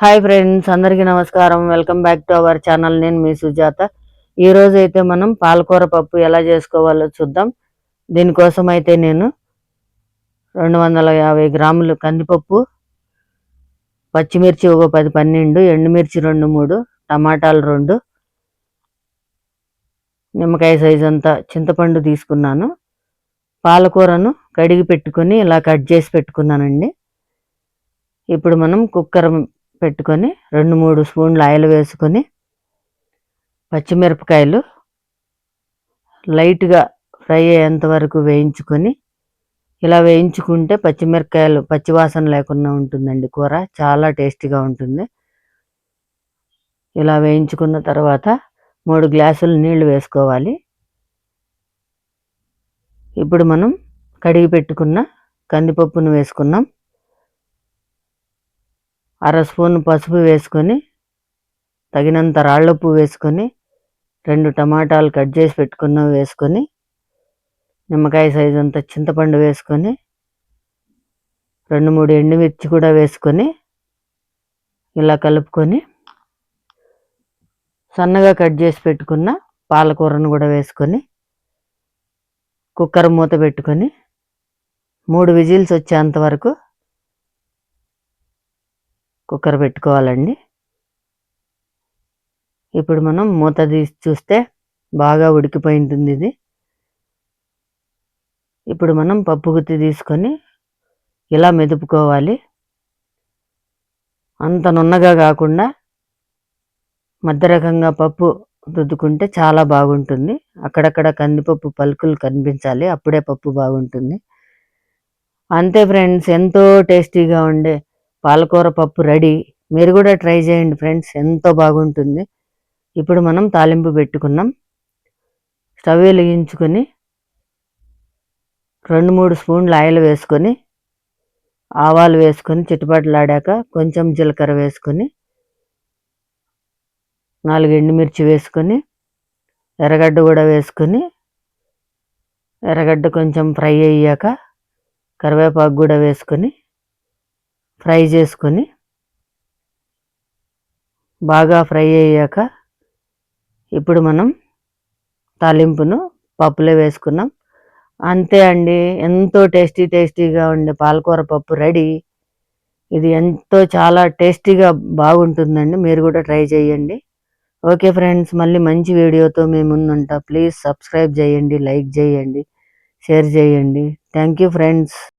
Hi friends అందరికీ నమస్కారం. Welcome back to our channel నేను మీ సుజాత. ఈ అయితే మనం పాలకూర పప్పు ఎలా చేసుకోవాలో చూద్దాం. దీనికోసం అయితే నేను రెండు వందల యాభై గ్రాములు కందిపప్పు పచ్చిమిర్చి ఒక పది పన్నెండు ఎండుమిర్చి రెండు మూడు టమాటాలు రెండు నిమ్మకాయ సైజ్ అంతా చింతపండు తీసుకున్నాను. పాలకూరను కడిగి పెట్టుకొని ఇలా కట్ చేసి పెట్టుకున్నానండి. ఇప్పుడు మనం కుక్కర్ పెట్టుకొని రెండు మూడు స్పూన్లు ఆయిల్ వేసుకొని పచ్చిమిరపకాయలు లైట్గా ఫ్రై అయ్యేంత వరకు వేయించుకొని ఇలా వేయించుకుంటే పచ్చిమిరపకాయలు పచ్చివాసన లేకుండా ఉంటుందండి కూర. చాలా టేస్టీగా ఉంటుంది. ఇలా వేయించుకున్న తర్వాత మూడు గ్లాసులు నీళ్ళు వేసుకోవాలి. ఇప్పుడు మనం కడిగి పెట్టుకున్న కందిపప్పును వేసుకున్నాం. అర స్పూన్ పసుపు వేసుకొని తగినంత రాళ్ళప్పు వేసుకొని రెండు టమాటాలు కట్ చేసి పెట్టుకున్నవి వేసుకొని నిమ్మకాయ సైజు అంత చింతపండు వేసుకొని రెండు మూడు ఎండుమిర్చి కూడా వేసుకొని ఇలా కలుపుకొని సన్నగా కట్ చేసి పెట్టుకున్న పాలకూరను కూడా వేసుకొని కుక్కర్ మూత పెట్టుకొని మూడు విజిల్స్ వచ్చేంత వరకు కుక్కర్ పెట్టుకోవాలండి. ఇప్పుడు మనం మూత తీసి చూస్తే బాగా ఉడికిపోయి ఉంటుంది ఇది. ఇప్పుడు మనం పప్పు గుత్తి తీసుకొని ఇలా మెదుపుకోవాలి. అంత నున్నగా కాకుండా మధ్య రకంగా పప్పు రుద్దుకుంటే చాలా బాగుంటుంది. అక్కడక్కడ కందిపప్పు పలుకులు కనిపించాలి అప్పుడే పప్పు బాగుంటుంది. అంతే ఫ్రెండ్స్ ఎంతో టేస్టీగా ఉండే పాలకూర పప్పు రెడీ. మీరు కూడా ట్రై చేయండి ఫ్రెండ్స్ ఎంతో బాగుంటుంది. ఇప్పుడు మనం తాలింపు పెట్టుకున్నాం. స్టవ్ వెలిగించుకొని రెండు మూడు స్పూన్లు ఆయిల్ వేసుకొని ఆవాలు వేసుకొని చిట్టుపాట్లాడాక కొంచెం జీలకర్ర వేసుకొని నాలుగు ఎండుమిర్చి వేసుకొని ఎర్రగడ్డ కూడా వేసుకొని ఎర్రగడ్డ కొంచెం ఫ్రై అయ్యాక కరివేపాకు కూడా వేసుకొని ఫ్రై చేసుకొని బాగా ఫ్రై అయ్యాక ఇప్పుడు మనం తాలింపును పప్పులో వేసుకున్నాం. అంతే అండి. ఎంతో టేస్టీ టేస్టీగా ఉండే పాలకూర పప్పు రెడీ. ఇది ఎంతో చాలా టేస్టీగా బాగుంటుందండి. మీరు కూడా ట్రై చేయండి. ఓకే ఫ్రెండ్స్ మళ్ళీ మంచి వీడియోతో మేము ముందుంటా. ప్లీజ్ సబ్స్క్రైబ్ చేయండి లైక్ చేయండి షేర్ చేయండి. Thank you friends.